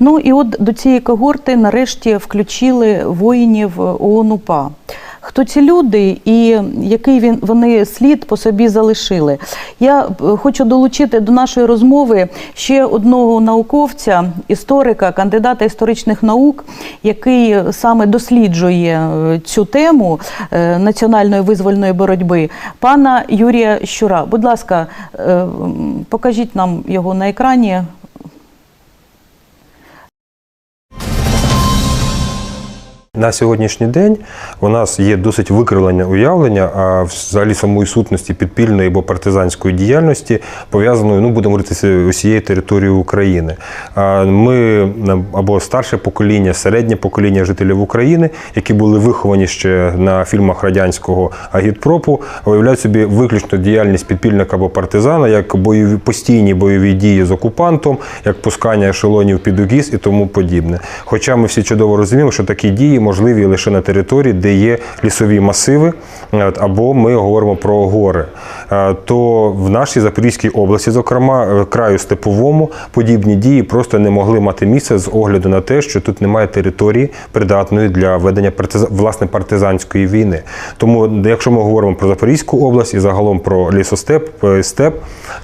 Ну і от до цієї когорти нарешті включили воїнів ООН-УПА. Хто ці люди і який він вони слід по собі залишили? Я е, хочу долучити до нашої розмови ще одного науковця, історика, кандидата історичних наук, який саме досліджує е, цю тему е, національної визвольної боротьби, пана Юрія Щура. Будь ласка, покажіть нам його на екрані. На сьогоднішній день у нас є досить викривлене уявлення, а взагалі самої сутності підпільної або партизанської діяльності пов'язаної, ну будемо говорити, усією територією України. Ми або старше покоління, середнє покоління жителів України, які були виховані ще на фільмах радянського агітпропу, уявляють собі виключно діяльність підпільника або партизана, як бойові постійні бойові дії з окупантом, як пускання ешелонів під угіз і тому подібне. Хоча ми всі чудово розуміємо, що такі дії можливі лише на території, де є лісові масиви, або ми говоримо про гори. Е, То в нашій Запорізькій області, зокрема, е, краю степовому, подібні дії просто не могли мати місце з огляду на те, що тут немає території придатної для ведення власне партизанської війни. Тому, якщо ми говоримо про Запорізьку область і загалом про лісостеп, е, степ,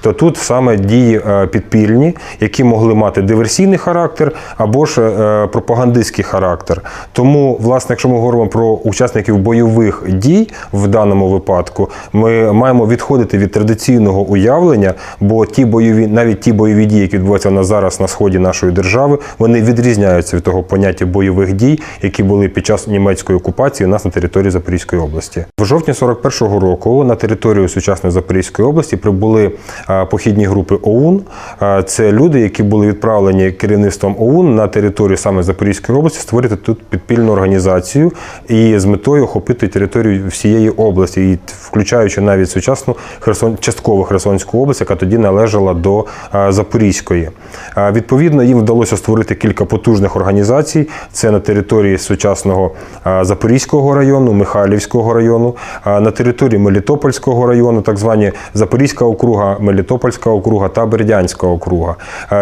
то тут саме дії е, підпільні, які могли мати диверсійний характер або ж е, пропагандистський характер. Тому, власне, якщо ми говоримо про учасників бойових дій в даному випадку, ми маємо відходити від традиційного уявлення, бо ті бойові, навіть ті бойові дії, які відбуваються на зараз на сході нашої держави, вони відрізняються від того поняття бойових дій, які були під час німецької окупації у нас на території Запорізької області. В жовтні 41-го року на територію сучасної Запорізької області прибули похідні групи ОУН. Це люди, які були відправлені керівництвом ОУН на територію саме Запорізької області, створити тут підпільну організацію і з метою охопити територію всієї області, і включаючи навіть сучасну Херсон, частково Херсонську область, яка тоді належала до а, Запорізької. А, Відповідно, їм вдалося створити кілька потужних організацій. Це на території сучасного а, Запорізького району, Михайлівського району, на території Мелітопольського району, так звані Запорізька округа, Мелітопольська округа та Бердянська округа.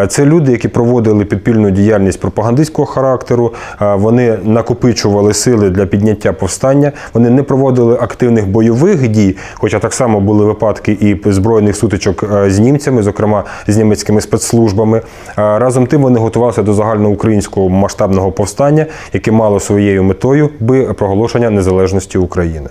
Це люди, які проводили підпільну діяльність пропагандистського характеру. Вони накопичували сили для підняття повстання. Вони не проводили активних бойових дій, хоча так само були випадки і збройних сутичок е, з німцями, зокрема з німецькими спецслужбами. Разом тим вони готувалися до загальноукраїнського масштабного повстання, яке мало своєю метою би проголошення незалежності України.